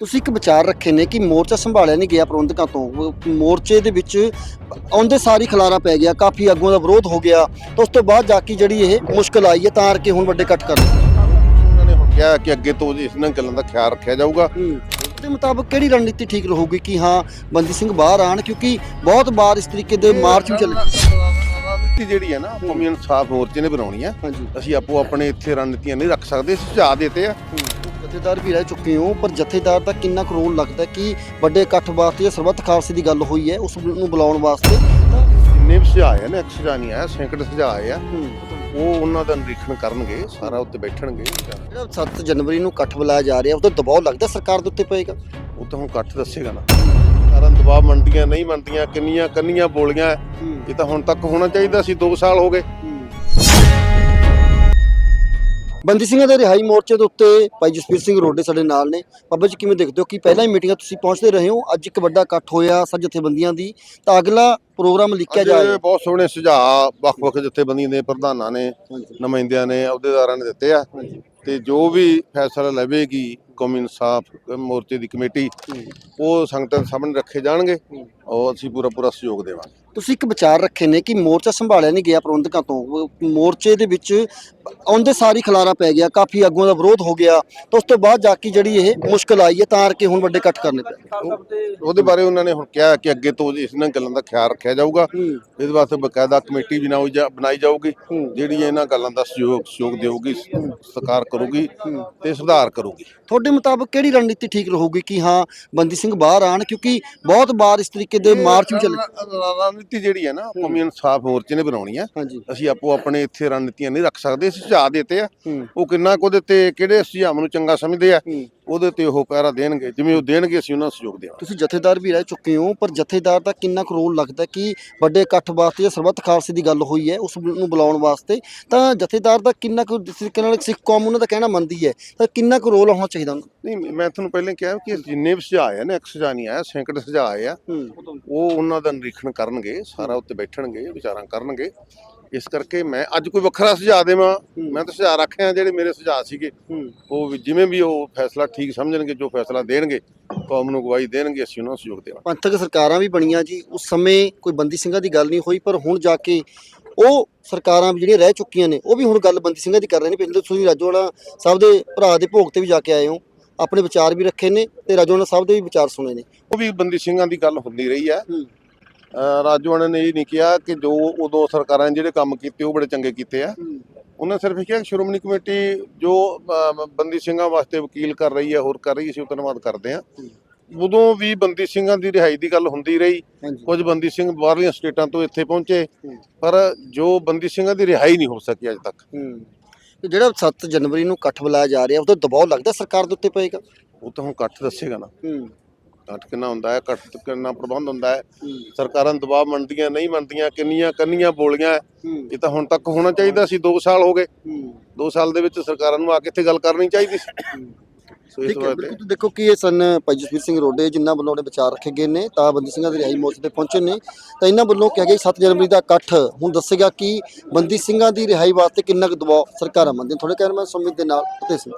ਤੁਸੀਂ ਇੱਕ ਵਿਚਾਰ ਰੱਖੇ ਨੇ ਕਿ ਮੋਰਚਾ ਸੰਭਾਲਿਆ ਨਹੀਂ ਗਿਆ ਪ੍ਰਬੰਧਕਾਂ ਤੋਂ। ਮੋਰਚੇ ਦੇ ਵਿੱਚ ਆਉਂਦੇ ਸਾਰੀ ਖਲਾਰਾ ਪੈ ਗਿਆ ਕਾਫੀ ਆਗੂਆਂ ਦਾ ਵਿਰੋਧ ਹੋ ਗਿਆ। ਤਾਂ ਉਸ ਤੋਂ ਬਾਅਦ ਜਾ ਕੇ ਜਿਹੜੀ ਇਹ ਮੁਸ਼ਕਲ ਆਈ ਹੈ ਤਾਂ ਕਰਕੇ ਹੁਣ ਵੱਡੇ ਇਕੱਠ ਕਰ ਉਹਨਾਂ ਨੇ ਹੁਣ ਕਿਹਾ ਕਿ ਅੱਗੇ ਤੋਂ ਇਹਨਾਂ ਗੱਲਾਂ ਦਾ ਖਿਆਲ ਰੱਖਿਆ ਜਾਊਗਾ। ਦੇ ਮੁਤਾਬਕ ਕਿਹੜੀ ਰਣਨੀਤੀ ਠੀਕ ਰਹੂਗੀ ਕਿ ਹਾਂ ਬੰਦੀ ਸਿੰਘ ਬਾਹਰ ਆਣ ਕਿਉਂਕਿ ਬਹੁਤ ਵਾਰ ਇਸ ਤਰੀਕੇ ਦੇ ਮਾਰਚ ਵੀ ਚੱਲੇ ਰਣਨੀਤੀ ਜਿਹੜੀ ਹੈ ਨਾ ਕੌਮੀ ਇਨਸਾਫ ਮੋਰਚੇ ਨੇ ਬਣਾਉਣੀ ਆ ਅਸੀਂ ਆਪੋ ਆਪਣੇ ਇੱਥੇ ਰਣਨੀਤੀਆਂ ਨਹੀਂ ਰੱਖ ਸਕਦੇ ਸੁਝਾਅ ਦਿੱਤੇ ਆ। ਜਥੇਦਾਰ ਵੀ ਰਹਿ ਚੁੱਕੇ ਹੋ ਪਰ ਜਥੇਦਾਰ ਦਾ ਕਿੰਨਾ ਕੁ ਰੋਲ ਲੱਗਦਾ ਕਿ ਵੱਡੇ ਇਕੱਠ ਵਾਸਤੇ ਜਾਂ ਸਰਬੱਤ ਖਾਲਸੇ ਦੀ ਗੱਲ ਹੋਈ ਹੈ ਉਸ ਨੂੰ ਬੁਲਾਉਣ ਵਾਸਤੇ? ਜਿੰਨੇ ਵੀ ਸੁਝਾਅ ਆਏ ਨੇ ਸੁਝਾਅ ਨਹੀਂ ਆਇਆ ਸੈਂਕੜੇ ਸੁਝਾਅ ਆਏ ਆ ਉਹ ਉਹਨਾਂ ਦਾ ਨਿਰੀਖਣ ਕਰਨਗੇ ਸਾਰਾ ਉੱਤੇ ਬੈਠਣਗੇ। ਜਿਹੜਾ 7 ਜਨਵਰੀ ਨੂੰ ਇਕੱਠ ਬੁਲਾਇਆ ਜਾ ਰਿਹਾ ਉਹਦਾ ਦਬਾਅ ਲੱਗਦਾ ਸਰਕਾਰ ਦੇ ਉੱਤੇ ਪਏਗਾ? ਉਹ ਤਾਂ ਹੁਣ ਇਕੱਠ ਦੱਸੇਗਾ ਨਾ। ਕਾਰਨ ਦਬਾਅ ਮੰਡੀਆਂ ਨਹੀਂ ਮੰਡੀਆਂ ਕਿੰਨੀਆਂ ਕੰਨੀਆਂ ਬੋਲੀਆਂ ਇਹ ਤਾਂ ਹੁਣ ਤੱਕ ਹੋਣਾ ਚਾਹੀਦਾ ਸੀ 2 ਸਾਲ ਹੋ ਗਏ। ਬੰਦੀ ਸਿੰਘਾਂ ਦੇ ਰਿਹਾਈ ਮੋਰਚੇ ਦੇ ਉੱਤੇ ਭਾਈ ਜਸਪੀਰ ਸਿੰਘ ਰੋਡੇ ਸਾਡੇ ਨਾਲ ਨੇ। ਬਾਬਾ ਜੀ ਕਿਵੇਂ ਦੇਖਦੇ ਹੋ ਕਿ ਪਹਿਲਾਂ ਹੀ ਮੀਟਿੰਗਾਂ ਤੁਸੀਂ ਪਹੁੰਚਦੇ ਰਹੇ ਹੋ? ਅੱਜ ਇੱਕ ਵੱਡਾ ਇਕੱਠ ਹੋਇਆ ਸਭ ਜਥੇਬੰਦੀਆਂ ਦੀ। ਤਾਂ ਅਗਲਾ ਪ੍ਰੋਗਰਾਮ ਲਿਖਿਆ ਜਾ ਰਿਹਾ ਬਹੁਤ ਸੋਹਣੇ ਸੁਝਾਅ ਵੱਖ-ਵੱਖ ਜਥੇਬੰਦੀਆਂ ਦੇ ਪ੍ਰਧਾਨਾਂ ਨੇ ਨੁਮਾਇੰਦਿਆਂ ਨੇ ਅਹੁਦੇਦਾਰਾਂ ਨੇ ਦਿੱਤੇ ਆ। ਤੇ ਜੋ ਵੀ ਫੈਸਲਾ ਲਵੇਗੀ ਕੌਮੀ ਇਨਸਾਫ ਮੋਰਚੇ ਦੀ ਕਮੇਟੀ ਉਹ ਸੰਗਤਾਂ ਦੇ ਸਾਹਮਣੇ ਰੱਖੇ ਜਾਣਗੇ ਔਰ ਅਸੀਂ ਪੂਰਾ ਪੂਰਾ ਸਹਿਯੋਗ ਦੇਵਾਂਗੇ। ਤੁਸੀਂ ਇੱਕ ਵਿਚਾਰ ਰੱਖੇ ਨੇ ਕਿ ਮੋਰਚਾ ਸੰਭਾਲਿਆ ਨਹੀਂ ਗਿਆ ਪ੍ਰਬੰਧਕਾਂ ਤੋਂ ਮੋਰਚੇ ਦੇ ਵਿੱਚ ਆਉਂਦੇ ਸਾਰੀ ਖਲਾਰਾ ਪੈ ਗਿਆ ਕਾਫੀ ਆਗੂਆਂ ਦਾ ਵਿਰੋਧ ਹੋ ਗਿਆ ਤਾਂ ਉਸ ਤੋਂ ਬਾਅਦ ਜਾ ਕੇ ਜਿਹੜੀ ਇਹ ਮੁਸ਼ਕਲ ਆਈ ਹੈ ਤਾਂ ਕਰਕੇ ਹੁਣ ਵੱਡੇ ਇਕੱਠ ਕਰਨੇ ਪਏ ਉਹਦੇ ਬਾਰੇ ਉਹਨਾਂ ਨੇ ਹੁਣ ਕਿਹਾ ਕਿ ਅੱਗੇ ਤੋਂ ਇਹਨਾਂ ਗੱਲਾਂ ਦਾ ਖਿਆਲ ਰੱਖਿਆ ਜਾਊਗਾ ਇਹਦੇ ਵਾਸਤੇ ਬਕਾਇਦਾ ਕਮੇਟੀ ਬਣਾਈ ਜਾ ਬਣਾਈ ਜਾਊਗੀ ਜਿਹੜੀ ਇਹਨਾਂ ਗੱਲਾਂ ਦਾ ਸਹਿਯੋਗ ਸਹਿਯੋਗ ਦੇਊਗੀ ਸਰਕਾਰ ਕਰੂਗੀ ਤੇ ਸੁਧਾਰ ਕਰੂਗੀ। ਤੁਹਾਡੇ ਮੁਤਾਬਕ ਕਿਹੜੀ ਰਣਨੀਤੀ ਠੀਕ ਰਹੂਗੀ? ਕਿ ਹਾਂ ਬੰਦੀ ਸਿੰਘ ਬਾਹਰ ਆਣ ਕਿਉਂਕਿ ਬਹੁਤ ਵਾਰ ਇਸ ਤਰੀਕੇ ਦੇ ਮਾਰਚ ਵੀ ਚੱਲੇ ਰਣਨੀਤੀ ਜਿਹੜੀ ਹੈ ਨਾ ਕੌਮੀ ਇਨਸਾਫ ਮੋਰਚੇ ਨੇ ਬਣਾਉਣੀ ਆ ਅਸੀਂ ਆਪੋ ਆਪਣੇ ਇੱਥੇ ਰਣਨੀਤੀਆਂ ਨਹੀਂ ਰੱਖ ਸਕਦੇ ਸੁਝਾਅ ਦਿੱਤੇ ਆ। ਉਹ ਕਿੰਨਾ ਕੁ ਉਹਦੇ ਤੇ ਕਿਹੜੇ ਸੁਝਾਅ ਨੂੰ ਚੰਗਾ ਸਮਝਦੇ ਆ। ਉਹਦੇ ਤੇ ਉਹ ਪੈਰਾ ਦੇਣਗੇ ਜਿਵੇਂ ਉਹ ਦੇਣਗੇ ਅਸੀਂ ਉਹਨਾਂ ਨੂੰ ਸਹਿਯੋਗ ਦੇਵਾਂਗੇ। ਤੁਸੀਂ ਜਥੇਦਾਰ ਵੀ ਰਹਿ ਚੁੱਕੇ ਹੋ ਪਰ ਜਥੇਦਾਰ ਦਾ ਕਿੰਨਾ ਕੁ ਰੋਲ ਲੱਗਦਾ ਕਿ ਵੱਡੇ ਇਕੱਠ ਵਾਸਤੇ ਜਾਂ ਸਰਬੱਤ ਖਾਲਸੇ ਦੀ ਗੱਲ ਹੋਈ ਹੈ ਉਸ ਨੂੰ ਬੁਲਾਉਣ ਵਾਸਤੇ? ਤਾਂ ਜਥੇਦਾਰ ਦਾ ਕਿੰਨਾ ਕੁ ਜਿਸ ਤਰੀਕੇ ਨਾਲ ਸਿੱਖ ਕੌਮ ਉਹਨਾਂ ਦਾ ਕਹਿਣਾ ਮੰਨਦੀ ਹੈ ਤਾਂ ਕਿੰਨਾ ਕੁ ਰੋਲ ਹੋਣਾ ਚਾਹੀਦਾ ਨਹੀਂ ਮੈਂ ਤੁਹਾਨੂੰ ਪਹਿਲਾਂ ਕਿਹਾ ਕਿ ਜਿੰਨੇ ਵੀ ਸੁਝਾਅ ਆਏ ਨੇ ਇੱਕ ਸੁਝਾਅ ਨਹੀਂ ਆਇਆ ਸੈਂਕੜੇ ਸੁਝਾਅ ਆਏ ਆ ਉਹ ਉਹਨਾਂ ਦਾ ਨਿਰੀਖਣ ਕਰਨਗੇ ਸਾਰਾ ਉੱਤੇ ਬੈਠਣਗੇ ਵਿਚਾਰਾਂ ਕਰਨਗੇ। ਇਸ ਕਰਕੇ ਮੈਂ ਅੱਜ ਕੋਈ ਵੱਖਰਾ ਸੁਝਾਅ ਦੇਵਾਂ। ਮੈਂ ਤਾਂ ਸੁਝਾਅ ਰੱਖਿਆ ਜਿਹੜੇ ਮੇਰੇ ਸੁਝਾਅ ਸੀਗੇ। ਉਹ ਜਿਵੇਂ ਵੀ ਉਹ ਫੈਸਲਾ ਠੀਕ ਸਮਝਣਗੇ ਜੋ ਫੈਸਲਾ ਦੇਣਗੇ ਕੌਮ ਨੂੰ ਗਵਾਹੀ ਦੇਣਗੇ ਅਸੀਂ ਉਹਨਾਂ ਨੂੰ ਸਹਿਯੋਗ ਦੇਵਾਂਗੇ। ਪੰਥਕ ਸਰਕਾਰਾਂ ਵੀ ਬਣੀਆਂ ਜੀ। ਉਸ ਸਮੇਂ ਕੋਈ ਬੰਦੀ ਸਿੰਘਾਂ ਦੀ ਗੱਲ ਨਹੀਂ ਹੋਈ ਪਰ ਹੁਣ ਜਾ ਕੇ ਉਹ ਸਰਕਾਰਾਂ ਵੀ ਜਿਹੜੀਆਂ ਰਹਿ ਚੁੱਕੀਆਂ ਨੇ ਉਹ ਵੀ ਹੁਣ ਗੱਲ ਬੰਦੀ ਸਿੰਘਾਂ ਦੀ ਕਰ ਰਹੇ ਨੇ। ਪਿੰਡ ਤੁਸੀਂ ਰਾਜੋਵਾਲਾ ਸਾਹਿਬ ਦੇ ਭਰਾ ਦੇ ਭੋਗ ਤੇ ਵੀ ਜਾ ਕੇ ਆਏ ਹੋ। ਆਪਣੇ ਵਿਚਾਰ ਵੀ ਰੱਖੇ ਨੇ ਤੇ ਰਾਜੋਵਾਲਾ ਸਾਹਿਬ ਦੇ ਵੀ ਵਿਚਾਰ ਸੁਣੇ ਨੇ। ਉਹ ਵੀ ਬੰਦੀ ਸਿੰਘਾਂ ਦੀ ਗੱਲ ਹੁੰਦੀ ਰਹੀ ਹੈ। ਅਹ ਰਾਜਵਾਨੇ ਨੇ ਇਹ ਨਹੀਂ ਕਿਹਾ ਕਿ ਜੋ ਉਦੋਂ ਸਰਕਾਰਾਂ ਨੇ ਜਿਹੜੇ ਕੰਮ ਕੀਤੇ ਉਹ ਬੜੇ ਚੰਗੇ ਕੀਤੇ ਆ। ਉਹਨਾਂ ਸਿਰਫ ਇਹ ਕਿਹਾ ਕਿ ਸ਼੍ਰੋਮਣੀ ਕਮੇਟੀ ਜੋ ਬੰਦੀ ਸਿੰਘਾਂ ਵਾਸਤੇ ਵਕੀਲ ਕਰ ਰਹੀ ਹੈ ਹੋਰ ਕਰ ਰਹੀ ਸੀ ਉਹ ਧੰਨਵਾਦ ਕਰਦੇ ਆ ਉਦੋਂ ਵੀ ਬੰਦੀ ਸਿੰਘਾਂ ਦੀ ਰਿਹਾਈ ਦੀ ਗੱਲ ਹੁੰਦੀ ਰਹੀ। ਕੁਝ ਬੰਦੀ ਸਿੰਘ ਬਾਹਰਲੀਆਂ ਸਟੇਟਾਂ ਤੋਂ ਇੱਥੇ ਪਹੁੰਚੇ। ਪਰ ਜੋ ਬੰਦੀ ਸਿੰਘਾਂ ਦੀ ਰਿਹਾਈ ਨਹੀਂ ਹੋ ਸਕੀ ਅਜੇ ਤੱਕ। ਜਿਹੜਾ 7 ਜਨਵਰੀ ਨੂੰ ਇਕੱਠ ਬੁਲਾਇਆ ਜਾ ਰਿਹਾ ਉਹਦਾ ਦਬਾਅ ਲੱਗਦਾ ਸਰਕਾਰ ਦੇ ਉੱਤੇ ਪਏਗਾ। ਉਹ ਤਾਂ ਹੁਣ ਇਕੱਠ ਦੱਸੇਗਾ ਨਾ। ਇਕੱਠ ਕਿੰਨਾ ਹੁੰਦਾ ਹੈ ਇਕੱਠ ਕਿੰਨਾ ਪ੍ਰਬੰਧ ਹੁੰਦਾ ਹੈ। ਸਰਕਾਰਾਂ ਦਬਾਅ ਮੰਡੀਆਂ ਨਹੀਂ ਮੰਡੀਆਂ ਕਿੰਨੀਆਂ ਕੰਨੀਆਂ ਬੋਲੀਆਂ ਇਹ ਤਾਂ ਹੁਣ ਤੱਕ ਹੋਣਾ ਚਾਹੀਦਾ ਸੀ 2 ਸਾਲ ਹੋ ਗਏ। ਹੂੰ। 2 ਸਾਲ ਦੇ ਵਿੱਚ ਸਰਕਾਰਾਂ ਨੂੰ ਆ ਕੇ ਇੱਥੇ ਗੱਲ ਕਰਨੀ ਚਾਹੀਦੀ ਸੀ। ਇਸ ਦੇਖੋ ਕਿ ਇਹ ਸਨ ਭਾਈ ਜਸਵੀਰ ਸਿੰਘ ਰੋਡੇ ਜਿਨ੍ਹਾਂ ਵੱਲੋਂ ਆਪਣੇ ਵਿਚਾਰ ਰੱਖੇ ਗਏ ਨੇ ਤਾਂ ਬੰਦੀ ਸਿੰਘਾਂ ਦੇ ਰਿਹਾਈ ਮੋਰਚੇ ਤੇ ਪਹੁੰਚੇ ਨੇ। ਤਾਂ ਇਹਨਾਂ ਵੱਲੋਂ ਕਿਹਾ ਗਿਆ 7 ਜਨਵਰੀ ਦਾ ਇਕੱਠ ਹੁਣ ਦੱਸੇਗਾ ਕਿ ਬੰਦੀ ਸਿੰਘਾਂ ਦੀ ਰਿਹਾਈ ਵਾਸਤੇ ਕਿੰਨਾ ਕੁ ਦਬਾਅ ਸਰਕਾਰਾਂ ਮੰਨਦੀਆਂ ਥੋੜੇ ਕਹਿਣ ਮੈਂ ਸੁਮਿਤ ਦੇ ਨਾਲ ਫਤਿਹ ਸਿੰਘ।